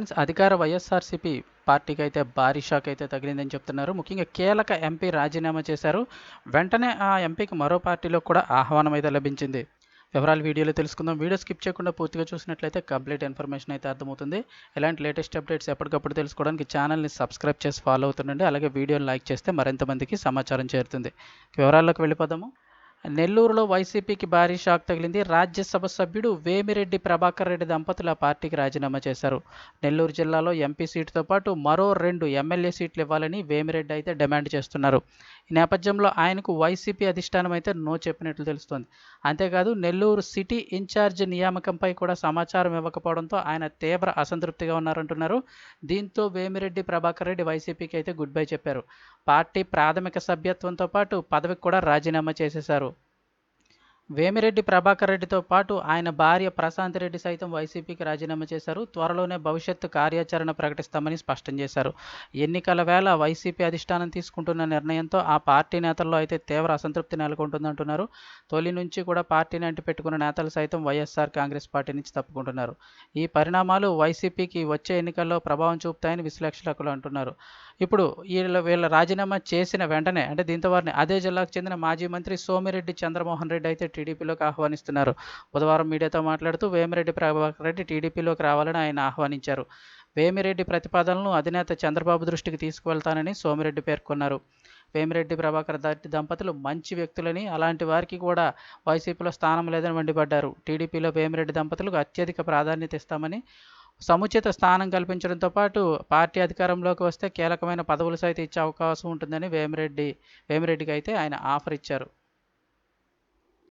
Friends, అధికార వైఎస్ఆర్సీపీ పార్టీకి అయితే భారీ షాక్ అయితే తగిలిందని చెప్తున్నారు. ముఖ్యంగా కీలక ఎంపీ రాజీనామా చేశారు. వెంటనే ఆ ఎంపీకి మరో పార్టీలో కూడా ఆహ్వానం అయితే లభించింది. వివరాలు వీడియోలో తెలుసుకుందాం. వీడియో స్కిప్ చేయకుండా పూర్తిగా చూసినట్లయితే కంప్లీట్ ఇన్ఫర్మేషన్ అయితే అర్థమవుతుంది. ఇలాంటి లేటెస్ట్ అప్డేట్స్ ఎప్పటికప్పుడు తెలుసుకోవడానికి ఛానల్ని సబ్స్క్రైబ్ చేసి ఫాలో అవుతుండండి. అలాగే వీడియోని లైక్ చేస్తే మరింత మందికి సమాచారం చేరుతుంది. వివరాల్లోకి వెళ్ళిపోదాము. నెల్లూరులో వైసీపీకి భారీ షాక్ తగిలింది. రాజ్యసభ సభ్యుడు వేమిరెడ్డి ప్రభాకర్ రెడ్డి దంపతులు ఆ పార్టీకి రాజీనామా చేశారు. నెల్లూరు జిల్లాలో ఎంపీ సీటుతో పాటు మరో రెండు ఎమ్మెల్యే సీట్లు ఇవ్వాలని వేమిరెడ్డి అయితే డిమాండ్ చేస్తున్నారు. ఈ నేపథ్యంలో ఆయనకు వైసీపీ అధిష్టానం అయితే నో చెప్పినట్లు తెలుస్తోంది. అంతేకాదు నెల్లూరు సిటీ ఇన్ఛార్జ్ నియామకంపై కూడా సమాచారం ఇవ్వకపోవడంతో ఆయన తీవ్ర అసంతృప్తిగా ఉన్నారంటున్నారు. దీంతో వేమిరెడ్డి ప్రభాకర్ రెడ్డి వైసీపీకి అయితే గుడ్ బై చెప్పారు. పార్టీ ప్రాథమిక సభ్యత్వంతో పాటు పదవికి కూడా రాజీనామా చేసేశారు. వేమిరెడ్డి ప్రభాకర్ రెడ్డితో పాటు ఆయన భార్య ప్రశాంత్ రెడ్డి సైతం వైసీపీకి రాజీనామా చేశారు. త్వరలోనే భవిష్యత్తు కార్యాచరణ ప్రకటిస్తామని స్పష్టం చేశారు. ఎన్నికల వేళ వైసీపీ అధిష్టానం తీసుకుంటున్న నిర్ణయంతో ఆ పార్టీ నేతల్లో అయితే తీవ్ర అసంతృప్తి నెలకొంటుందంటున్నారు. తొలి నుంచి కూడా పార్టీని అంటిపెట్టుకున్న నేతలు సైతం వైఎస్ఆర్ కాంగ్రెస్ పార్టీ నుంచి తప్పుకుంటున్నారు. ఈ పరిణామాలు వైసీపీకి వచ్చే ఎన్నికల్లో ప్రభావం చూపుతాయని విశ్లేషకులు అంటున్నారు. ఇప్పుడు వీళ్ళ వీళ్ళ రాజీనామా చేసిన వెంటనే అంటే దీంతో వారిని అదే జిల్లాకు చెందిన మాజీ మంత్రి సోమిరెడ్డి చంద్రమోహన్ రెడ్డి అయితే టీడీపీలోకి ఆహ్వానిస్తున్నారు. బుధవారం మీడియాతో మాట్లాడుతూ వేమిరెడ్డి ప్రభాకర్ రెడ్డి టీడీపీలోకి రావాలని ఆయన ఆహ్వానించారు. వేమిరెడ్డి ప్రతిపాదనలను అధినేత చంద్రబాబు దృష్టికి తీసుకువెళ్తానని సోమిరెడ్డి పేర్కొన్నారు. వేమిరెడ్డి ప్రభాకర్ రెడ్డి దంపతులు మంచి వ్యక్తులని అలాంటి వారికి కూడా వైసీపీలో స్థానం లేదని మండిపడ్డారు. టీడీపీలో వేమిరెడ్డి దంపతులకు అత్యధిక ప్రాధాన్యత ఇస్తామని సముచిత స్థానం కల్పించడంతో పాటు పార్టీ అధికారంలోకి వస్తే కీలకమైన పదవులు సైతం ఇచ్చే అవకాశం ఉంటుందని వేమిరెడ్డి వేమిరెడ్డికి అయితే ఆయన ఆఫర్ ఇచ్చారు.